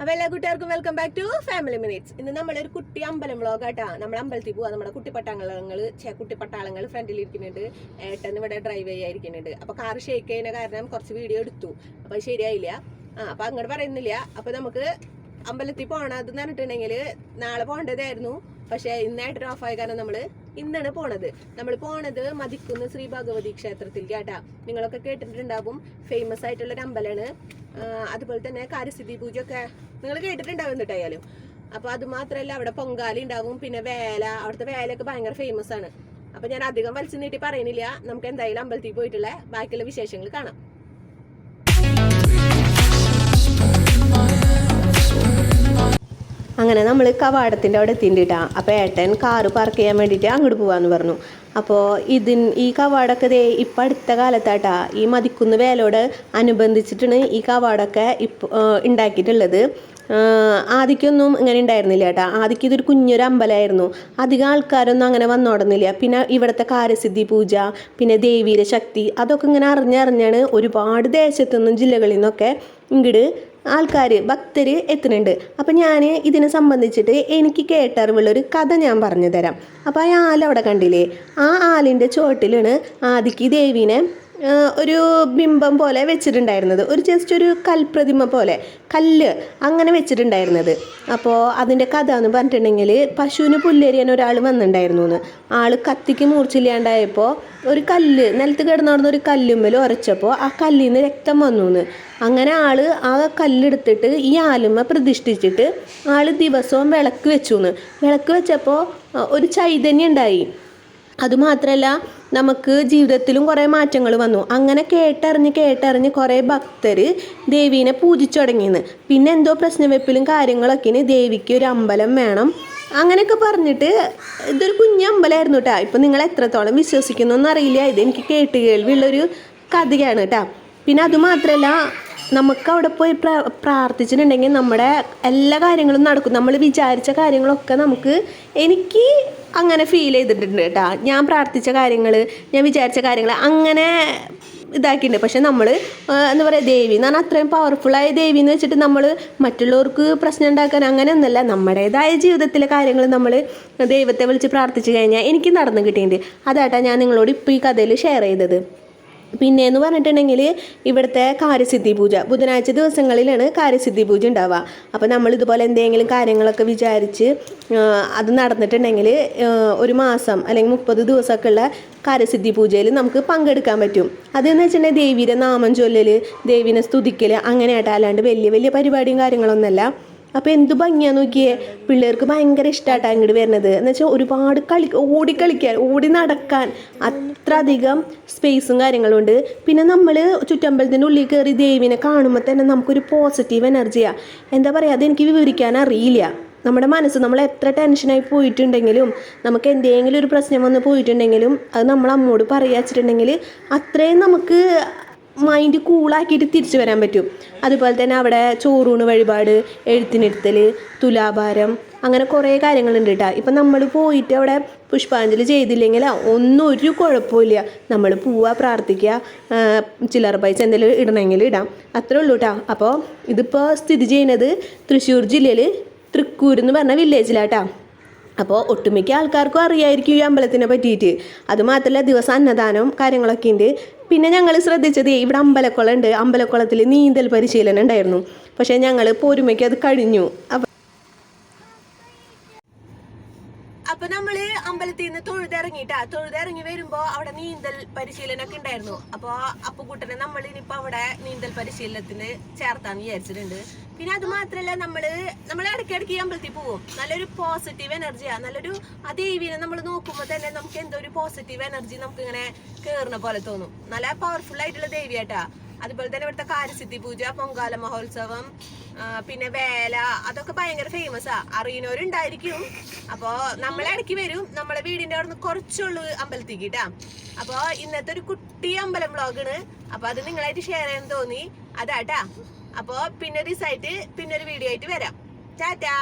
അപ്പൊ എല്ലാ കൂട്ടുകാർക്കും welcome back to family minutes ഇന്ന് നമ്മളൊരു കുട്ടി അമ്പലം വ്ളോഗ് ആട്ടാ. നമ്മൾ അമ്പലത്തിൽ പോവാ. നമ്മുടെ കുട്ടിപ്പട്ടാളങ്ങൾ കുട്ടിപ്പട്ടാളങ്ങൾ ഫ്രണ്ടിൽ ഇരിക്കുന്നുണ്ട്. ഏട്ടൻ ഇവിടെ ഡ്രൈവ് ചെയ്യാതിരിക്കുന്നുണ്ട്. അപ്പൊ കാർ ഷേക്ക് ചെയ്യുന്ന കാരണം കുറച്ച് വീഡിയോ എടുത്തു. അപ്പൊ ശരിയായില്ല. ആ അപ്പൊ അങ്ങോട്ട് പറയുന്നില്ല. അപ്പൊ നമുക്ക് അമ്പലത്തിൽ പോകണം എന്ന് പറഞ്ഞിട്ടുണ്ടെങ്കിൽ നാളെ പോകേണ്ടതായിരുന്നു. പക്ഷെ ഇന്നായിട്ട് ഓഫ് ആയ കാരണം നമ്മൾ ഇന്നാണ് പോണത്. നമ്മൾ പോണത് മതിക്കുന്ന ശ്രീ ഭഗവതി ക്ഷേത്രത്തിൽ കേട്ടാ നിങ്ങളൊക്കെ കേട്ടിട്ടുണ്ടാവും. ഫേമസ് ആയിട്ടുള്ള അമ്പലാണ്. അതുപോലെ തന്നെ കാര്യസ്ഥിതി പൂജ ഒക്കെ നിങ്ങൾ കേട്ടിട്ടുണ്ടാവും എന്നിട്ടായാലും അപ്പൊ അത് മാത്രല്ല അവിടെ പൊങ്കാലി ഉണ്ടാവും പിന്നെ വേല അവിടുത്തെ വേലയൊക്കെ ഭയങ്കര ഫേമസ് ആണ്. അപ്പൊ ഞാൻ അധികം വലിച്ചു നീട്ടി പറയുന്നില്ല. നമുക്ക് എന്തായാലും അമ്പലത്തിൽ പോയിട്ടുള്ള ബാക്കിയുള്ള വിശേഷങ്ങൾ കാണാം. അങ്ങനെ നമ്മൾ കവാടത്തിന്റെ അവിടെ എത്തിയിട്ടാ അപ്പോൾ ഏട്ടൻ കാറ് പാർക്ക് ചെയ്യാൻ വേണ്ടിയിട്ട് അങ്ങോട്ട് പോകാമെന്ന് പറഞ്ഞു. അപ്പോൾ ഇതിൻ ഈ കവാടൊക്കെ ദേ ഇപ്പം അടുത്ത കാലത്താട്ടാ ഈ മതിക്കുന്ന വേലോട് അനുബന്ധിച്ചിട്ടാണ് ഈ കവാടൊക്കെ ഇപ്പോൾ ഉണ്ടാക്കിയിട്ടുള്ളത്. ആദ്യമൊന്നും ഇങ്ങനെ ഉണ്ടായിരുന്നില്ല കേട്ടോ. ആദ്യം ഇതൊരു കുഞ്ഞൊരു അമ്പലമായിരുന്നു. അധികം ആൾക്കാരൊന്നും അങ്ങനെ വന്നോടുന്നില്ല പിന്നെ ഇവിടുത്തെ കാര്യസിദ്ധി പൂജ പിന്നെ ദേവീര ശക്തി അതൊക്കെ ഇങ്ങനെ അറിഞ്ഞറിഞ്ഞാണ് ഒരുപാട് ദേശത്തു നിന്നും ജില്ലകളിൽ നിന്നൊക്കെ ഇങ്ങോട്ട് ആൾക്കാർ ഭക്തർ എത്തുന്നുണ്ട്. അപ്പം ഞാൻ ഇതിനെ സംബന്ധിച്ചിട്ട് എനിക്ക് കേട്ടറിവുള്ളൊരു കഥ ഞാൻ പറഞ്ഞു തരാം. അപ്പോൾ ആ ആലവിടെ കണ്ടില്ലേ? ആ ആലിന്റെ ചുവട്ടിലാണ് ആദിക്ക് ദേവീനെ ഒരു ബിംബം പോലെ വെച്ചിട്ടുണ്ടായിരുന്നത്. ഒരു ജസ്റ്റ് ഒരു കൽപ്രതിമ പോലെ. കല്ല് അങ്ങനെ വെച്ചിട്ടുണ്ടായിരുന്നത്. അപ്പോൾ അതിന്റെ കഥ എന്ന് പറഞ്ഞിട്ടുണ്ടെങ്കിൽ പശുവിന് പുല്ലേരിയാൻ ഒരാൾ വന്നിട്ടുണ്ടായിരുന്നു എന്ന് ആൾ കത്തിക്ക് മൂർച്ചില്ലാണ്ടായപ്പോൾ ഒരു കല്ല് നിലത്ത് കിടന്നിരുന്ന ഒരു കല്ലുമ്മൽ ഉരച്ചപ്പോൾ ആ കല്ലിൽ നിന്ന് രക്തം വന്നു എന്ന് അങ്ങനെ ആൾ ആ കല്ലെടുത്തിട്ട് ഈ ആലുമ പ്രതിഷ്ഠിച്ചിട്ട് ആൾ ദിവസവും വിളക്ക് വെച്ചു എന്ന് വിളക്ക് വെച്ചപ്പോൾ ഒരു ചൈതന്യം ഉണ്ടായി. അതുമാത്രമല്ല നമുക്ക് ജീവിതത്തിലും കുറേ മാറ്റങ്ങൾ വന്നു. അങ്ങനെ കേട്ടറിഞ്ഞ് കേട്ടറിഞ്ഞ് കുറേ ഭക്തർ ദേവീനെ പൂജിച്ചു തുടങ്ങിയെന്ന്. പിന്നെ എന്തോ പ്രശ്നവെപ്പിലും കാര്യങ്ങളൊക്കെ ദേവിക്ക് ഒരു അമ്പലം വേണം. അങ്ങനെയൊക്കെ പറഞ്ഞിട്ട് ഇതൊരു കുഞ്ഞ് അമ്പലമായിരുന്നു കേട്ടോ ഇപ്പം നിങ്ങൾ എത്രത്തോളം വിശ്വസിക്കുന്നു എന്നറിയില്ല. ഇത് എനിക്ക് കേട്ട് കേൾവിയുള്ളൊരു കഥയാണ് കേട്ടോ പിന്നെ അതുമാത്രമല്ല നമുക്ക് അവിടെ പോയി പ്ര പ്രാർത്ഥിച്ചിട്ടുണ്ടെങ്കിൽ നമ്മുടെ എല്ലാ കാര്യങ്ങളും നടക്കും. നമ്മൾ വിചാരിച്ച കാര്യങ്ങളൊക്കെ നമുക്ക് എനിക്ക് അങ്ങനെ ഫീൽ ചെയ്തിട്ടുണ്ട് കേട്ടോ. ഞാൻ പ്രാർത്ഥിച്ച കാര്യങ്ങൾ ഞാൻ വിചാരിച്ച കാര്യങ്ങൾ അങ്ങനെ ഇതാക്കിയിട്ടുണ്ട്. പക്ഷെ നമ്മൾ എന്താ പറയുക ദേവി എന്ന് പറഞ്ഞാൽ അത്രയും പവർഫുള്ളായ ദേവി എന്ന് വെച്ചിട്ട് നമ്മൾ മറ്റുള്ളവർക്ക് പ്രശ്നം ഉണ്ടാക്കാൻ അങ്ങനെയൊന്നുമല്ല. നമ്മുടേതായ ജീവിതത്തിലെ കാര്യങ്ങൾ നമ്മൾ ദൈവത്തെ വിളിച്ച് പ്രാർത്ഥിച്ചു കഴിഞ്ഞാൽ എനിക്ക് നടന്നു കിട്ടിയിട്ടുണ്ട്. അതാട്ടാ ഞാൻ നിങ്ങളോട് ഇപ്പോൾ ഈ കഥയിൽ ഷെയർ ചെയ്തത്. പിന്നെ എന്ന് പറഞ്ഞിട്ടുണ്ടെങ്കിൽ ഇവിടുത്തെ കാര്യസിദ്ധി പൂജ. ബുധനാഴ്ച ദിവസങ്ങളിലാണ് കാര്യസിദ്ധി പൂജ ഉണ്ടാവുക. അപ്പോൾ നമ്മൾ ഇതുപോലെ എന്തെങ്കിലും കാര്യങ്ങളൊക്കെ വിചാരിച്ച് അത് നടന്നിട്ടുണ്ടെങ്കിൽ ഒരു മാസം അല്ലെങ്കിൽ മുപ്പത് ദിവസമൊക്കെ ഉള്ള കാര്യസിദ്ധി പൂജയിൽ നമുക്ക് പങ്കെടുക്കാൻ പറ്റും. അതെന്ന് വെച്ചിട്ടുണ്ടെങ്കിൽ ദേവിയുടെ നാമം ചൊല്ലൽ ദേവിനെ സ്തുതിക്കൽ അങ്ങനെയായിട്ട് അല്ലാണ്ട് വലിയ വലിയ പരിപാടിയും കാര്യങ്ങളൊന്നുമല്ല. അപ്പോൾ എന്ത് ഭംഗിയാന്ന് നോക്കിയേ? പിള്ളേർക്ക് ഭയങ്കര ഇഷ്ടമായിട്ടാണ് ഇങ്ങോട്ട് വരുന്നത് എന്ന് വെച്ചാൽ ഒരുപാട് കളി ഓടി കളിക്കാൻ ഓടി നടക്കാൻ അത്ര അധികം സ്പേസും കാര്യങ്ങളും ഉണ്ട്. പിന്നെ നമ്മൾ ചുറ്റമ്പലത്തിന്റെ ഉള്ളിൽ കയറി ദേവിനെ കാണുമ്പോൾ തന്നെ നമുക്കൊരു പോസിറ്റീവ് എനർജിയാണ് എന്താ പറയുക അതെനിക്ക് വിവരിക്കാൻ അറിയില്ല. നമ്മുടെ മനസ്സ് നമ്മൾ എത്ര ടെൻഷനായി പോയിട്ടുണ്ടെങ്കിലും നമുക്ക് എന്തെങ്കിലും ഒരു പ്രശ്നം വന്ന് പോയിട്ടുണ്ടെങ്കിലും അത് നമ്മൾ അമ്മോട് പറയുക വെച്ചിട്ടുണ്ടെങ്കിൽ അത്രയും നമുക്ക് മൈൻഡ് കൂളാക്കിയിട്ട് തിരിച്ചു വരാൻ പറ്റും. അതുപോലെ തന്നെ അവിടെ ചോറൂണ് വഴിപാട് എഴുത്തിനിരുത്തൽ തുലാഭാരം അങ്ങനെ കുറേ കാര്യങ്ങളുണ്ട് കേട്ടോ ഇപ്പം നമ്മൾ പോയിട്ട് അവിടെ പുഷ്പാഞ്ജലി ചെയ്തില്ലെങ്കിൽ ഒന്നും ഒരു കുഴപ്പമില്ല. നമ്മൾ പോവുക പ്രാർത്ഥിക്കുക ചില്ലറ പൈസ എന്തെങ്കിലും ഇടണമെങ്കിൽ ഇടാം. അത്രേ ഉള്ളൂ കേട്ടോ അപ്പോൾ ഇതിപ്പോൾ സ്ഥിതി ചെയ്യുന്നത് തൃശ്ശൂർ ജില്ലയിൽ തൃക്കൂർ എന്ന് പറഞ്ഞ വില്ലേജിലാട്ടാ അപ്പോൾ ഒട്ടുമിക്ക ആൾക്കാർക്കും അറിയായിരിക്കും ഈ അമ്പലത്തിനെ പറ്റിയിട്ട്. അതുമാത്രമല്ല ദിവസം അന്നദാനവും കാര്യങ്ങളൊക്കെ ഉണ്ട് പിന്നെ ഞങ്ങൾ ശ്രദ്ധിച്ചത് ഇവിടെ അമ്പലക്കുളം ഉണ്ട് അമ്പലക്കുളത്തിൽ നീന്തൽ പരിശീലനം ഉണ്ടായിരുന്നു പക്ഷേ ഞങ്ങൾ പോരുമയ്ക്ക് അത് കഴിഞ്ഞു. അപ്പം നമ്മൾ അമ്പലത്തിൽ നിന്ന് തൊഴുതിറങ്ങിട്ടാ. തൊഴുതിറങ്ങി വരുമ്പോ അവിടെ നീന്തൽ പരിശീലനമൊക്കെ ഉണ്ടായിരുന്നു അപ്പൊ അപ്പുകുട്ടനെ നമ്മൾ ഇനിയിപ്പോ അവിടെ നീന്തൽ പരിശീലനത്തിന് ചേർത്താന്ന് വിചാരിച്ചിട്ടുണ്ട്. പിന്നെ അത് മാത്രല്ല നമ്മൾ നമ്മൾ ഇടയ്ക്കിടയ്ക്ക് ഈ അമ്പലത്തിൽ പോവും. നല്ലൊരു പോസിറ്റീവ് എനർജിയാ നല്ലൊരു ആ ദേവീനെ നമ്മൾ നോക്കുമ്പോൾ തന്നെ നമുക്ക് എന്തോ ഒരു പോസിറ്റീവ് എനർജി നമുക്ക് ഇങ്ങനെ കേറുന്ന പോലെ തോന്നും. നല്ല പവർഫുൾ ആയിട്ടുള്ള ദേവിയാട്ടാ. അതുപോലെ തന്നെ ഇവിടുത്തെ കാര്യസിദ്ധി പൂജ പൊങ്കാല മഹോത്സവം പിന്നെ വേല അതൊക്കെ ഭയങ്കര ഫേമസ് അറിയുന്നവരുണ്ടായിരിക്കും. അപ്പോ നമ്മളെ ഇടയ്ക്ക് വരും. നമ്മളെ വീടിന്റെ അവിടെ നിന്ന് കുറച്ചുള്ളൂ അമ്പലത്തിക്ക് കേട്ടാ അപ്പൊ ഇന്നത്തെ ഒരു കുട്ടി അമ്പലം വ്ളോഗാണ് അപ്പൊ അത് നിങ്ങളായിട്ട് ഷെയർ ചെയ്യാൻ തോന്നി. അതാട്ടാ. അപ്പോ പിന്നെ ഒരു ദിവസമായിട്ട് വീഡിയോ ആയിട്ട് വരാം. ടാറ്റാ